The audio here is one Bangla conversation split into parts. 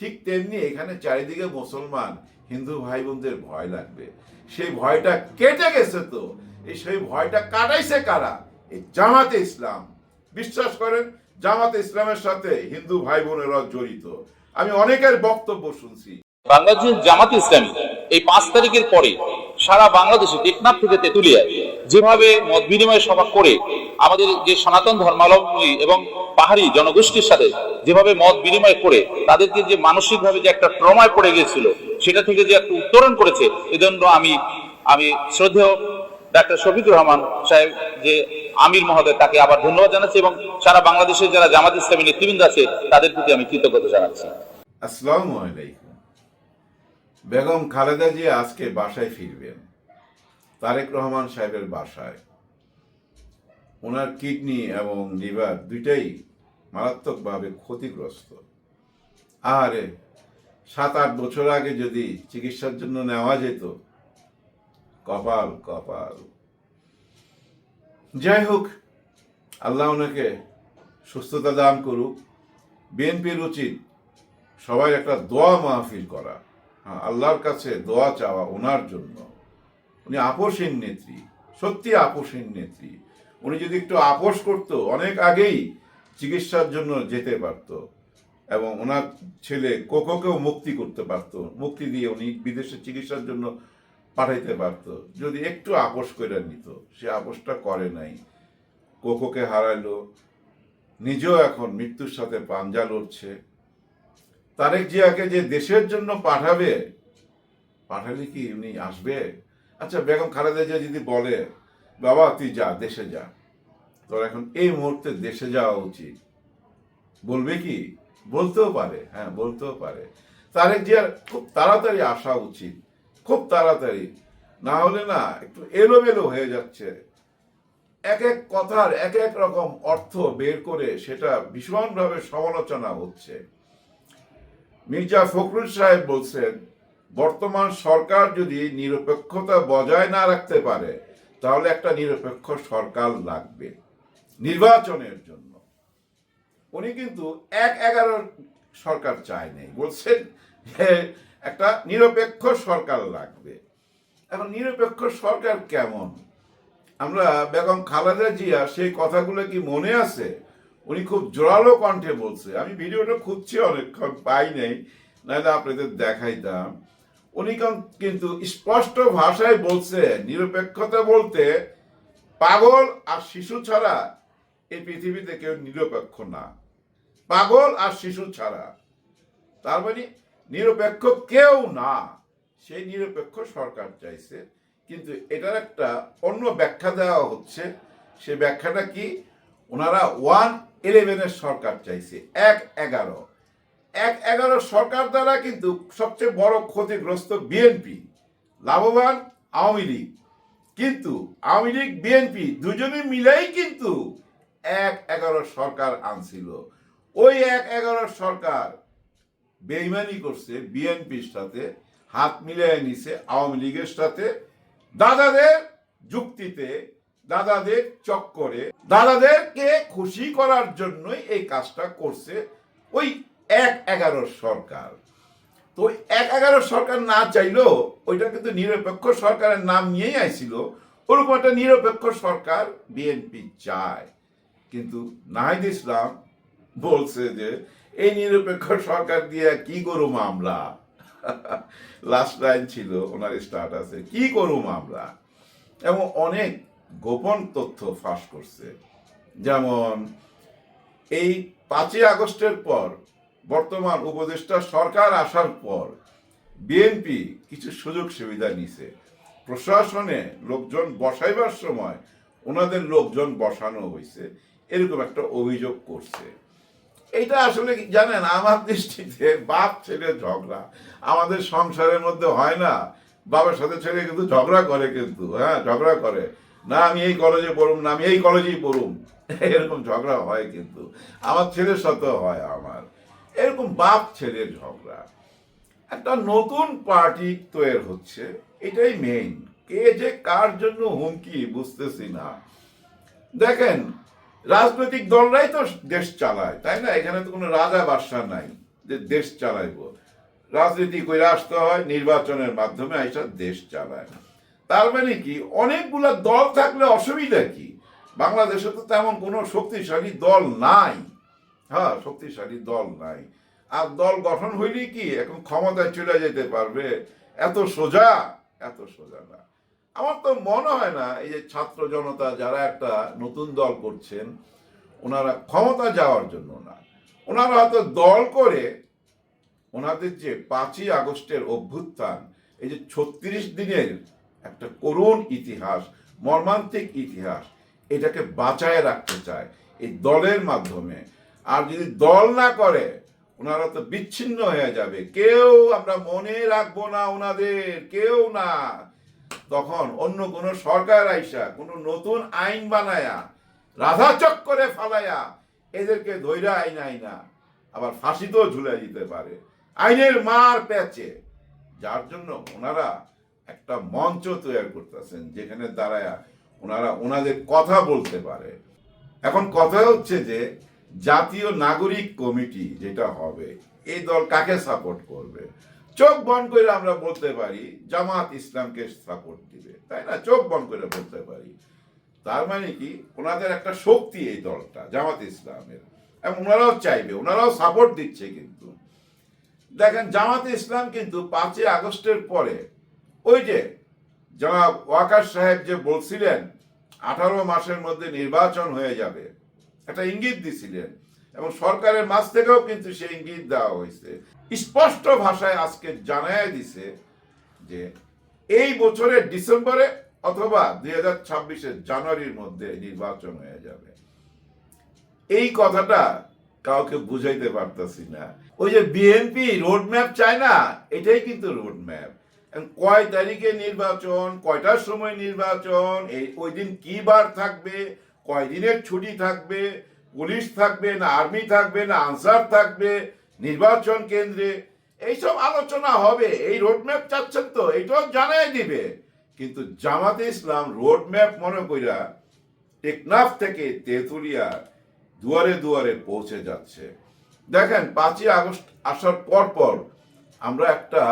ঠিক তেমনি এখানে চারিদিকে মুসলমান, হিন্দু ভাই বোনদের ভয় লাগবে। সেই ভয়টা কেটে গেছে তো। এই সেই ভয়টা কাটাইছে কারা? এই জামাতে ইসলাম। বিশ্বাস করেন, জামাতে ইসলামের সাথে হিন্দু ভাই বোনেরা জড়িত। আমি অনেকের বক্তব্য শুনছি। বাংলাদেশের জামাত ইসলামী এই পাঁচ তারিখের পরে সারা বাংলাদেশে টেকনাফ থেকে তেতুলিয়া যেভাবে মত বিনিময় সভা করে আমাদের যে সনাতন ধর্মাবলম্বী এবং পাহাড়ি জনগোষ্ঠীর সাথে যেভাবে মত বিনিময় করে, তাদেরকে যে মানসিকভাবে যে একটা ট্রমায় পড়ে গিয়েছিল, সেটা থেকে যে একটা উত্তরণ করেছে, এজন্য আমি আমি শ্রদ্ধেয় ডাক্তার শফিকুর রহমান সাহেব যে আমির মহোদয়, তাকে আবার ধন্যবাদ জানাচ্ছি এবং সারা বাংলাদেশের যারা জামাত ইসলামী নেতৃবৃন্দ আছে, তাদের প্রতি আমি কৃতজ্ঞতা জানাচ্ছি। আসসালামু আলাইকুম। বেগম খালেদা জিয়া আজকে বাসায় ফিরবেন। তারেক রহমান সাহেবের বাসায়। ওনার কিডনি এবং লিভার দুইটাই মারাত্মকভাবে ক্ষতিগ্রস্ত। আর সাত আট বছর আগে যদি চিকিৎসার জন্য নেওয়া যেত কপাল কপাল। যাই হোক আল্লাহ ওনাকে সুস্থতা দান করুক বিএনপির উচিত সবাই একটা দোয়া মাহফিল করা। হ্যাঁ, আল্লাহর কাছে দোয়া চাওয়া ওনার জন্য। উনি আপোষহীন নেত্রী সত্যি আপোষহীন নেত্রী। উনি যদি একটু আপোষ করতো, অনেক আগেই চিকিৎসার জন্য যেতে পারতো এবং ওনার ছেলে কোকোকেও মুক্তি করতে পারতো, মুক্তি দিয়ে উনি বিদেশে চিকিৎসার জন্য পাঠাইতে পারতো। যদি একটু আপোষ করে নিত, সে আপোষটা করে নাই। কোকোকে হারাইলো, নিজেও এখন মৃত্যুর সাথে পাঞ্জা লড়ছে। তারেক জিয়াকে যে দেশের জন্য পাঠাবে, পাঠালে কি উনি আসবে? আচ্ছা বেগম খালেদা জিয়া যদি বলে বাবা, তুই যা, দেশে যা। তোর এখন এই মুহূর্তে দেশে যাওয়া উচিত। বলবে কি? বলতেও পারে হ্যাঁ বলতেও পারে। তারেক জিয়ার খুব তাড়াতাড়ি আসা উচিত, খুব তাড়াতাড়ি। না হলে না, একটু এলোমেলো হয়ে যাচ্ছে। এক এক কথার এক এক রকম অর্থ বের করে সেটা ভীষণভাবে সমালোচনা হচ্ছে। মির্জা ফখরুল সাহেব বলছেন, বর্তমান সরকার যদি নিরপেক্ষতা বজায় না রাখতে পারে তাহলে একটা নিরপেক্ষ সরকার লাগবে নির্বাচনের জন্য। উনি কিন্তু এক এগারো সরকার চায় নেই, বলছেন একটা নিরপেক্ষ সরকার লাগবে। এখন নিরপেক্ষ সরকার কেমন? আমরা বেগম খালেদা জিয়া সেই কথাগুলো কি মনে আছে? উনি খুব জোরালো কণ্ঠে বলছে। আমি ভিডিওটা খুঁজছি, অনেকক্ষণ পাই নাই, নাহলে আপনাদের দেখাইতাম। উনি কন- কিন্তু স্পষ্ট ভাষায় বলছে, নিরপেক্ষতা বলতে পাগল আর শিশু ছাড়া এই পৃথিবীতে কেউ নিরপেক্ষ না। পাগল আর শিশু ছাড়া। তার মানে নিরপেক্ষ কেউ না সেই নিরপেক্ষ সরকার চাইছে। কিন্তু এটার একটা অন্য ব্যাখ্যা দেওয়া হচ্ছে। সে ব্যাখ্যাটা কি? ওনারা ওয়ান ইলেভেনের সরকার চাইছে, এক এগারো। এক এগারো সরকার দ্বারা কিন্তু সবচেয়ে বড় ক্ষতিগ্রস্ত বিএনপি লাভবান আওয়ামী লীগ। কিন্তু আওয়ামী লীগ বিএনপি দুজনে মিলেই কিন্তু এক এগারো সরকার আনছিল। ওই এক এগারো সরকার বেইমানি করছে বিএনপির সাথে, হাত মিলিয়ে নিছে আওয়ামী লীগের সাথে। দাদাদের যুক্তিতে, দাদাদের চক্করে, দাদাদেরকে খুশি করার জন্যই এই কাজটা করছে। ওই এক এগারো সরকার। তো এক এগারো সরকার না চাইলেও ওইটা কিন্তু নিরপেক্ষ সরকারের নাম নিয়েই আইছিল। ওরকম একটা নিরপেক্ষ সরকার বিএনপি চায়। কিন্তু নাহিদ ইসলাম বলছে যে, এই নিরপেক্ষ সরকার দিয়ে কি করুম আমরা লাস্ট লাইন ছিল ওনার স্টার্টাসে কি করুম আমরা এবং অনেক গোপন তথ্য ফাঁস করছে। যেমন, এই পাঁচই আগস্টের পর বর্তমান উপদেষ্টা সরকার আসার পর বিএনপি কিছু সুযোগ সুবিধা নিছে। প্রশাসনে লোকজন বসাইবার সময় ওনাদের লোকজন বসানো হয়েছে এরকম একটা অভিযোগ করছে। এটা আসলে জানেন? আমার দৃষ্টিতে বাপ, ছেলে ঝগড়া। আমাদের সংসারের মধ্যে হয় না, বাবার সাথে ছেলে কিন্তু ঝগড়া করে কিন্তু হ্যাঁ ঝগড়া করে। না, আমি এই কলেজে পড়ুম, না, আমি এই কলেজেই পড়ুম। এরকম ঝগড়া হয় কিন্তু। আমার ছেলের সাথেও হয় আমার। এরকম বাপ ছেলের ঝগড়া। একটা নতুন পার্টি তৈরি হচ্ছে, এটাই মেইন কে যে কার জন্য হুমকি বুঝতেছি না। দেখেন, রাজনৈতিক দলরাই তো দেশ চালায়, তাই না? এখানে তো কোনো রাজা বাদশাহ নাই, যে দেশ চালাইব। রাজনীতি করে আসতে হয়, নির্বাচনের মাধ্যমে আইসা দেশ চালায়। তার মানে কি? অনেকগুলা দল থাকলে অসুবিধা কি? বাংলাদেশে তো তেমন কোনো শক্তিশালী দল নাই। হ্যাঁ শক্তিশালী দল নাই। আর দল গঠন হইলেই কি? এখন ক্ষমতায় চলে যেতে পারবে। এত সোজা? এত সোজা না। আমার তো মনে হয় না, এই যে ছাত্র জনতা যারা একটা নতুন দল করছেন, ওনারা ক্ষমতা যাওয়ার জন্য না। ওনারা হয়তো দল করে ওনাদের যে পাঁচই আগস্টের অভ্যুত্থান, এই যে ছত্রিশ দিনের একটা করুণ ইতিহাস, মর্মান্তিক ইতিহাস, এটাকে বাঁচায় রাখতে চায় এই দলের মাধ্যমে। আর যদি দল না করে, ওনারা তো বিচ্ছিন্ন হয়ে যাবে। কেউ আমরা মনে রাখব না ওনাদের, কেউ না। তখন অন্য কোন সরকার আইসা, কোনো নতুন আইন বানায়া রাধা চক্করে ফালায়া, এদেরকে ধৈরা আইন আইনা, আবার ফাঁসিতেও ঝুলে দিতে পারে। আইনের মার প্যাচে। যার জন্য ওনারা একটা মঞ্চ তৈরি করতেছেন, যেখানে দাঁড়ায়া ওনারা ওনাদের কথা বলতে পারে। এখন কথা হচ্ছে যে জাতীয় নাগরিক কমিটি যেটা হবে, এই দল কাকে সাপোর্ট করবে? চোখ বন্ধ করে আমরা বলতে পারি, জামাত ইসলামকে সাপোর্ট দিবে, তাই না? চোখ বন্ধ করে বলতে পারি। তার মানে কি? ওনাদের একটা শক্তি এই দলটা, জামাত ইসলামের। এবং ওনারাও চাইবে, ওনারাও সাপোর্ট দিচ্ছে কিন্তু। দেখেন, জামাত ইসলাম কিন্তু পাঁচই আগস্টের পরে, ওই যে জনাব ওয়াকার সাহেব যে বলছিলেন, আঠারো মাসের মধ্যে নির্বাচন হয়ে যাবে একটা ইঙ্গিত দিছিলেন। এবং সরকারের মাছ থেকেও কিন্তু সেই ইঙ্গিত দেওয়া হয়েছে। স্পষ্ট ভাষায় আজকে জানাই দিছে যে এই বছরের ডিসেম্বরে অথবা দুই হাজার ছাব্বিশের জানুয়ারির মধ্যে নির্বাচন হয়ে যাবে। এই কথাটা কাউকে বুঝাইতে পারতাছি না। ওই যে বিএনপি রোড ম্যাপ চায় না, এটাই কিন্তু রোড ম্যাপ কয় তারিখে নির্বাচন, কয়টার সময় নির্বাচন, এই ওই দিন কি বার থাকবে কয় দিনের ছুটি থাকবে, পুলিশ থাকবে না, আর্মি থাকবে না, আনসার থাকবে, নির্বাচন কেন্দ্রে, এইসব আলোচনা হবে, এই রোড ম্যাপ চাচ্ছেন তো, এটাও জানাই দিবে। কিন্তু জামাতে ইসলাম রোড ম্যাপ মনে কইরা টেকনাফ থেকে তেঁতুলিয়া দুয়ারে দুয়ারে পৌঁছে যাচ্ছে। দেখেন, পাঁচই আগস্ট আসার পর পর আমরা একটা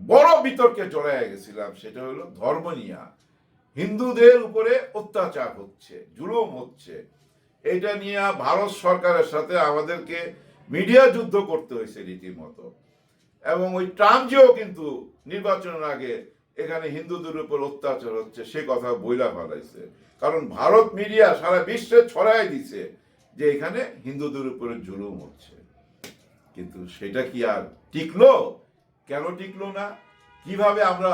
বড় বিতর্কে জড়ায় গেছিলাম, সেটা হলো ধর্ম নিয়া। হিন্দুদের উপরে অত্যাচার হচ্ছে, জুলুম হচ্ছে। এটা নিয়ে ভারত সরকারের সাথে আমাদেরকে মিডিয়া যুদ্ধ করতে হয়েছে রীতিমতো। এবং ওই ট্রাম্পজিও কিন্তু নির্বাচনের আগে এখানে হিন্দুদের উপর অত্যাচার হচ্ছে, সে কথা বইলা ফেলাইছে। কারণ ভারত মিডিয়া সারা বিশ্বে ছড়াই দিছে যে এখানে হিন্দুদের উপরে জুলুম হচ্ছে। কিন্তু সেটা কি আর টিকলো? কেন টিকলো না? কীভাবে আমরা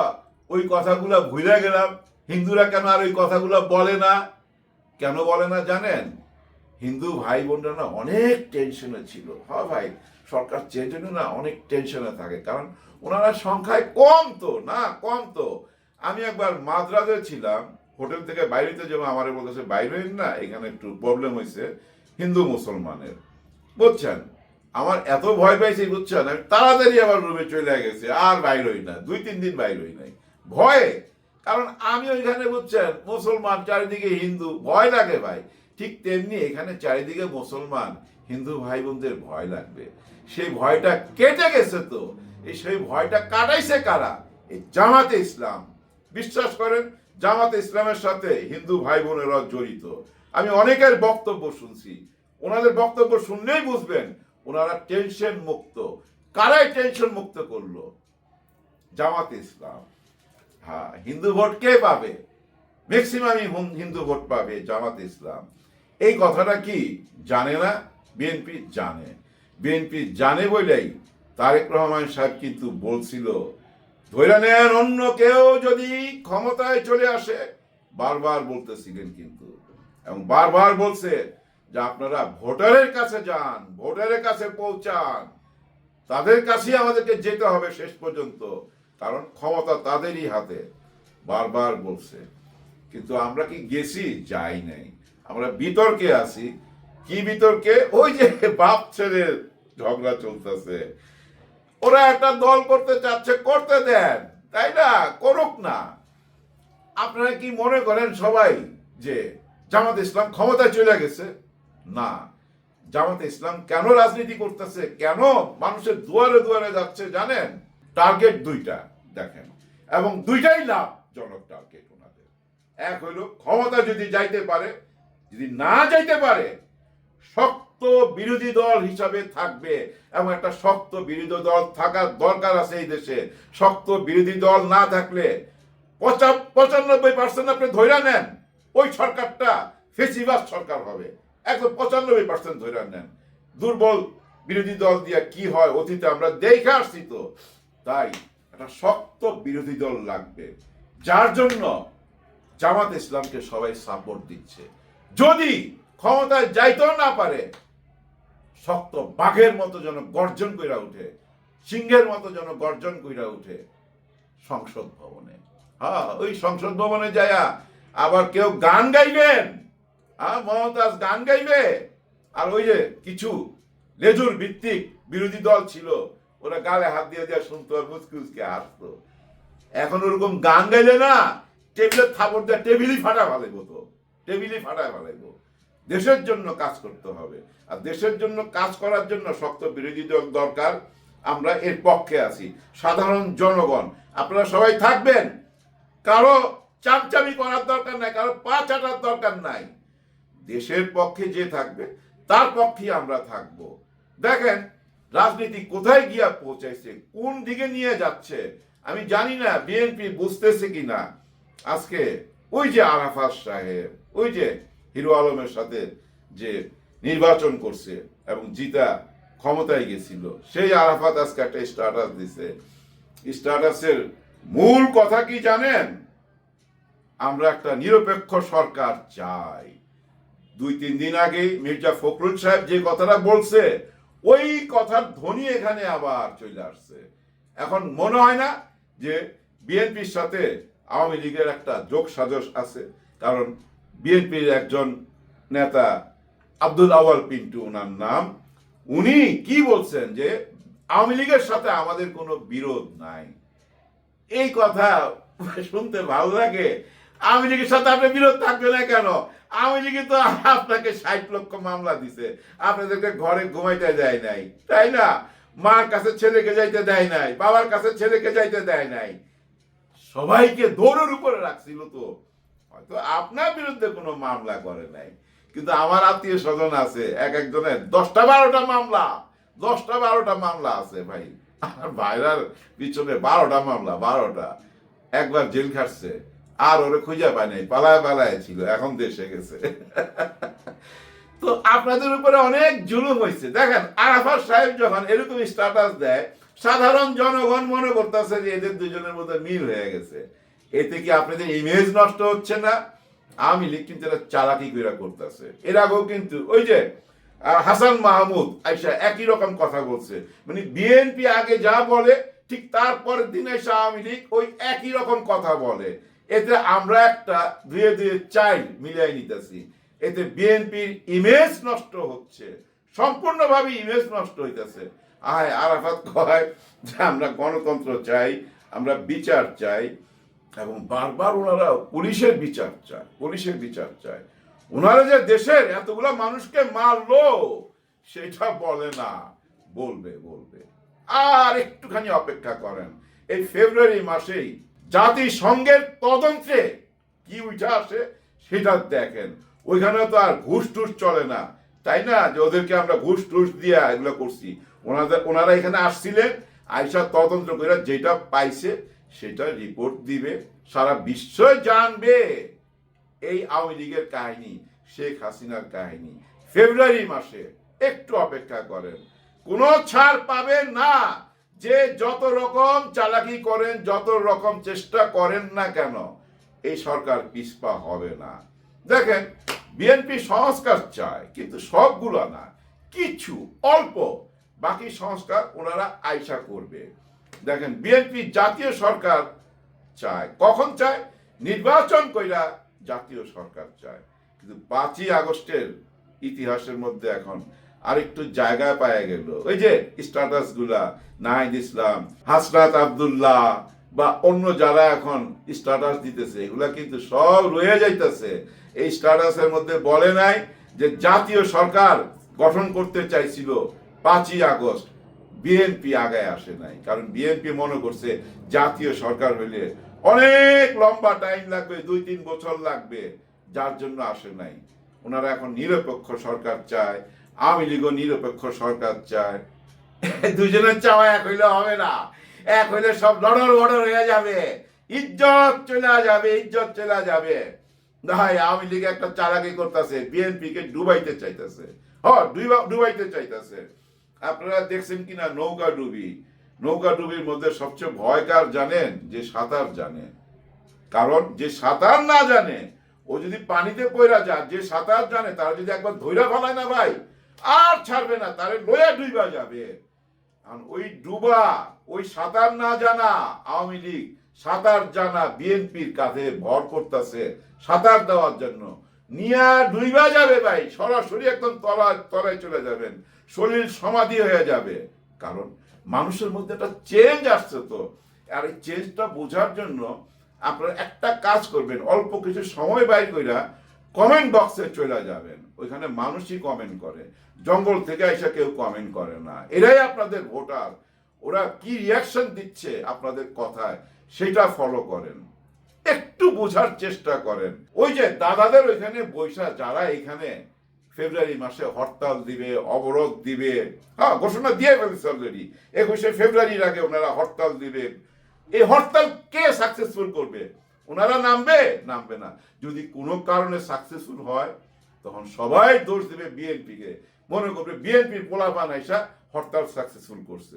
ওই কথাগুলো ভুলে গেলাম? হিন্দুরা কেন আর ওই কথাগুলো বলে না? কেন বলে না জানেন? হিন্দু ভাই বোনরা না অনেক টেনশনে ছিল। হ্যাঁ ভাই, সরকার চেঞ্জ না অনেক টেনশনে থাকে। কারণ ওনারা সংখ্যায় কম তো, না কম তো। আমি একবার মাদ্রাজে ছিলাম, হোটেল থেকে বাইরেতে যেমন আমার বলতেছে, বাইরে না, এখানে একটু প্রবলেম হয়েছে হিন্দু মুসলমানের। বুঝছেন? আমার এত ভয় পাইছি, বুঝছেন? তাড়াতাড়ি আমার রুমে চলে গেছে, আর বাইর হই না, দুই, তিন দিন বাইর হই নাই। ভয়ে কারণ আমি ওইখানে বুঝছেন, মুসলমান, চারিদিকে হিন্দু, ভয় লাগে ভাই। ঠিক তেমনি এখানে চারিদিকে মুসলমান, হিন্দু ভাই বোনদের ভয় লাগবে। সেই ভয়টা কেটে গেছে তো। এই সেই ভয়টা কাটাইছে কারা? এই জামাতে ইসলাম। বিশ্বাস করেন, জামাতে ইসলামের সাথে হিন্দু ভাই বোনেরা জড়িত। আমি অনেকের বক্তব্য শুনছি। ওনাদের বক্তব্য শুনলেই বুঝবেন, ওনারা টেনশন মুক্ত। কারাই টেনশন মুক্ত করল? জামাতে ইসলাম। হ্যাঁ হিন্দু ভোট কে পাবে? ম্যাক্সিমামই হিন্দু ভোট পাবে জামাত ইসলাম। এই কথাটা কি জানে না? বিএনপি জানে। বিএনপি জানে বলেই তারেক রহমান সাহেব কিন্তু বলছিল ধৈর্য নেন অন্য কেউ যদি ক্ষমতায় চলে আসে। বারবার বলতেছিলেন কিন্তু। এবং বারবার বলছে যে আপনারা ভোটারের কাছে যান, ভোটারের কাছে পৌঁছান। তাদের কাছেই আমাদেরকে যেতে হবে শেষ পর্যন্ত। কারণ ক্ষমতা তাদেরই হাতে, বারবার বলছে। কিন্তু আমরা কি গেছি? যাই নাই। আমরা বিতর্কে আছি। কি বিতর্কে? ওই যে বাপ ছেলের ঝগড়া চলতেছে। ওরা একটা দল করতে চাচ্ছে, করতে দেন। তাই না? করুক না। আপনারা কি মনে করেন সবাই যে জামাত ইসলাম ক্ষমতায় চলে গেছে? না। জামাতে ইসলাম কেন রাজনীতি করতেছে? কেন মানুষের দুয়ারে দুয়ারে যাচ্ছে? জানেন? টার্গেট দুইটা। দেখেন। এবং দুইটাই লাভজনক টার্গেট ওনাদের। এক হইল ক্ষমতা যদি যাইতে পারে, যদি না যাইতে পারে, শক্ত বিরোধী দল হিসাবে থাকবে। এবং একটা শক্ত বিরোধী দল থাকার দরকার আছে এই দেশে। শক্ত বিরোধী দল না থাকলে পঁচা- পঁচানব্বই পার্সেন্ট আপনি ধৈরা নেন, ওই সরকারটা ফেসিবাস সরকার হবে। একদম পঁচানব্বই পার্সেন্ট ধৈরা নেন। দুর্বল বিরোধী দল দিয়ে কি হয়, অতীতে আমরা দেখে আসছি তো। তাই একটা শক্ত বিরোধী দল লাগবে। যার জন্য জামাত ইসলামকে সবাই সাপোর্ট দিচ্ছে। যদি ক্ষমতায় যাইতেও না পারে, শক্ত বাঘের মতো যেন গর্জন কইরা উঠে, সিংহের মতো যেন গর্জন কইরা উঠে সংসদ ভবনে। হ্যাঁ ওই সংসদ ভবনে যায়া আবার কেউ গান গাইবেন? হ্যাঁ মমতাজ গান গাইবে? আর ওই যে কিছু লেজুর ভিত্তিক বিরোধী দল ছিল ওরা গালে হাত দিয়ে দিয়ে শুনতো আর মুচকি মুচকি হাসতো। এখন ওরকম গান গাইলে না, টেবিলের থাপড় দেওয়া টেবিলই ফাটা ফেলাইবো তো। টেবিলই ফাটা ফেলাইবো দেশের জন্য কাজ করতে হবে। আর দেশের জন্য কাজ করার জন্য শক্ত বিরোধী দল দরকার। আমরা এর পক্ষে আছি। সাধারণ জনগণ, আপনারা সবাই থাকবেন। কারও চামচামি করার দরকার নাই, কারও পা চাটার দরকার নাই। দেশের পক্ষে যে থাকবে, তার পক্ষে আমরা থাকব। দেখেন রাজনীতি কোথায় গিয়া পৌঁছাইছে? কোন দিকে নিয়ে যাচ্ছে? আমি জানি না, বিএনপি বুঝতেছে কি না আজকে ওই যে আরাফাত সাহেব, ওই যে হিরো আলমের সাথে যে নির্বাচন করছে এবং জিতা ক্ষমতায় গেছিল, সেই আরাফাত আজকে একটা স্ট্যাটাস দিছে। স্ট্যাটাসের মূল কথা কি জানেন? আমরা একটা নিরপেক্ষ সরকার চাই। দুই, তিন দিন আগে মির্জা ফখরুল সাহেব যে কথাটা বলছে ওই কথার ধ্বনি এখানে আবার চলে আসছে। এখন মনে হয় না যে বিএনপির সাথে আওয়ামী লীগের একটা যোগ সাজস আছে, কারণ বিএনপির একজন নেতা আব্দুল আওয়াল পিন্টু ওনার নাম। উনি কি বলছেন যে আওয়ামী লীগের সাথে আমাদের কোনো বিরোধ নাই? এই কথা শুনতে ভালো লাগে। আওয়ামী লীগের সাথে আপনার বিরোধ থাকবে না কেন? আওয়ামী লীগে তো আপনাকে ষাট লক্ষ মামলা দিছে। আপনাদেরকে ঘরে ঘুমাইতে দেয় নাই, তাই না? মার কাছে ছেলেকে যাইতে দেয় নাই, বাবার কাছে ছেলেকে যাইতে দেয় নাই। সবাইকে দৌড়ের উপরে রাখছিল তো। হয়তো আপনার বিরুদ্ধে কোনো মামলা করে নাই। কিন্তু আমার আত্মীয় স্বজন আছে, এক একজনের দশটা বারোটা মামলা, দশটা বারোটা মামলা আছে ভাই। আমার ভাইরার পিছনে বারোটা মামলা, বারোটা। একবার জেল খাটছে। আর ওরে খুঁজে পায় নাই, পালায় পালায় ছিল, এখন দেশে গেছে। তো আপনাদের উপরে অনেক জুলুম হয়েছে। দেখেন, আরাফাত সাহেব যখন এরকম স্ট্যাটাস দেয়, সাধারণ জনগণ মনে করতেছে যে এদের দুজনের মধ্যে মিল হয়ে গেছে। এতে কি আপনাদের ইমেজ নষ্ট হচ্ছে না? লীগ কিন্তু এটা চালাকি করে করতেছে। এর আগেও কিন্তু ওই যে হাসান মাহমুদ আইসা একই রকম কথা বলছে। মানে বিএনপি আগে যা বলে, ঠিক তারপরের দিন এসে আওয়ামী লীগ ওই একই রকম কথা বলে। এতে আমরা একটা ধুয়ে ধুয়ে চাই মিলাই নিতেছি। এতে বিএনপির ইমেজ নষ্ট হচ্ছে। সম্পূর্ণভাবে ইমেজ নষ্ট হইতেছে। আয় আরাফাত কয় যে আমরা গণতন্ত্র চাই, আমরা বিচার চাই এবং বারবার ওনারা পুলিশের বিচার চায়, পুলিশের বিচার চায়। ওনারা যে দেশের এতগুলো মানুষকে মারলো, সেটা বলে না। বলবে বলবে। আর একটুখানি অপেক্ষা করেন। এই ফেব্রুয়ারি মাসেই জাতিসংঘের তদন্তে কি উঠে আসে সেটা দেখেন। ওইখানে তো আর ঘুষ টুস চলে না। তাই না? যে ওদেরকে আমরা ঘুষ টুস দিয়ে এগুলো করছি। ওনাদের ওনারা এখানে আসছিলেন, আইসা তদন্ত করে যেটা পাইছে সেটা রিপোর্ট দিবে। সারা বিশ্বই জানবে এই আওয়ামী লীগের কাহিনী, শেখ হাসিনার কাহিনী। ফেব্রুয়ারি মাসে একটু অপেক্ষা করেন। কোনো ছাড় পাবেন না। যে যত রকম চালাকি করেন, যত রকম চেষ্টা করেন না কেন, এই সরকার পিছপা হবে না। দেখেন বিএনপি সংস্কার চায়, কিন্তু সবগুলো না, কিছু, অল্প, বাকি সংস্কার ওনারা আইসা করবে। দেখেন বিএনপি জাতীয় সরকার চায়, কখন চায়? নির্বাচন কইরা জাতীয় সরকার চায়। কিন্তু পাঁচই আগস্টের ইতিহাসের মধ্যে এখন আরেকটু জায়গা পাওয়া গেল। ওই যে স্ট্যাটাসগুলা, নাহিদ ইসলাম হাসরাত আব্দুল্লাহ বা অন্য যারা এখন স্ট্যাটাস দিতেছে, এগুলা কিন্তু সব রয়ে যাইতেছে। এই স্ট্যাটাসের মধ্যে বলে নাই যে জাতীয় সরকার গঠন করতে চাইছিল পাঁচই আগস্ট। বিএনপি আগায় আসে নাই, কারণ বিএনপি মনে করছে জাতীয় সরকার হইলে অনেক লম্বা টাইম লাগবে, দুই তিন বছর লাগবে, যার জন্য আসে নাই। ওনারা এখন নিরপেক্ষ সরকার চায় আওয়ামী লীগও নিরপেক্ষ সরকার চায় দুজনের চাওয়া এক হইলে হবে না। এক হইলে সব লড়র বড়র হয়ে যাবে। ইজ্জত চলে যাবে, ইজ্জত চলে যাবে। ভাই আওয়ামী লীগ একটা চালাকি করতেছে বিএনপি কে ডুবাইতে চাইতেছে। হ, ডুবা- ডুবাইতে চাইতেছে। আপনারা দেখছেন কিনা নৌকা ডুবি। নৌকা ডুবির মধ্যে সবচেয়ে ভয়কার জানেন? যে সাঁতার জানে। কারণ যে সাঁতার না জানে, ও যদি পানিতে পড়া যায়, যে সাঁতার জানে, তারা যদি একবার ধৈরা ফেলায় না ভাই আর ছাড়বে না তারে লয়া ডুইবা যাবে। ওই ডুবা, ওই সাঁতার না জানা আওয়ামী লীগ, সাঁতার জানা বিএনপির কাঁধে ভর করতেছে সাঁতার দেওয়ার জন্য। নিয়া ডুইবা যাবে ভাই, সরাসরি একদম তলায় তলায় চলে যাবেন। শরীর সমাধি হয়ে যাবে। কারণ মানুষের মধ্যে একটা চেঞ্জ আসছে তো। আর এই চেঞ্জটা বোঝার জন্য আপনারা একটা কাজ করবেন, অল্প কিছু সময় বাইর কইরা কমেন্ট বক্সে চলে যাবেন। ওইখানে মানুষই কমেন্ট করে। জঙ্গল থেকে এসে কেউ কমেন্ট করে না। এরাই আপনাদের ভোটার। ওরা কি রিয়াকশন দিচ্ছে আপনাদের কথায়, সেটা ফলো করেন। একটু বোঝার চেষ্টা করেন। ওই যে দাদাদের ওইখানে বৈশা, যারা এখানে ফেব্রুয়ারি মাসে হরতাল দিবে, অবরোধ দিবে হ্যাঁ ঘোষণা দিয়ে ফেলেছে অলরেডি একুশে ফেব্রুয়ারির আগে ওনারা হরতাল দিবে। এই হরতাল কে সাকসেসফুল করবে? ওনারা নামবে? নামবে না। যদি কোনো কারণে সাকসেসফুল হয়, তখন সবাই দোষ দেবে বিএনপিকে। মনে করবে বিএনপির পোলাপান আইসা হরতাল সাকসেসফুল করছে।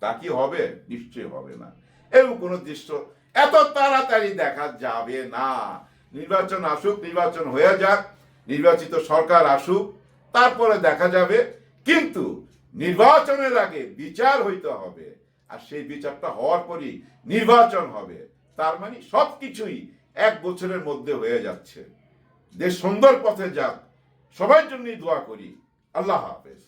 তা কি হবে? নিশ্চয়ই হবে না। এরকম কোনো দৃশ্য এত তাড়াতাড়ি দেখা যাবে না। নির্বাচন আসুক, নির্বাচন হয়ে যাক, নির্বাচিত সরকার আসুক, তারপরে দেখা যাবে। কিন্তু নির্বাচনের আগে বিচার হইতে হবে। আর সেই বিচারটা হওয়ার পরই নির্বাচন হবে। তার মানে সবকিছুই এক বছরের মধ্যে হয়ে যাচ্ছে। দেশ সুন্দর পথে যাক, সবার জন্যই দোয়া করি। আল্লাহ হাফেজ।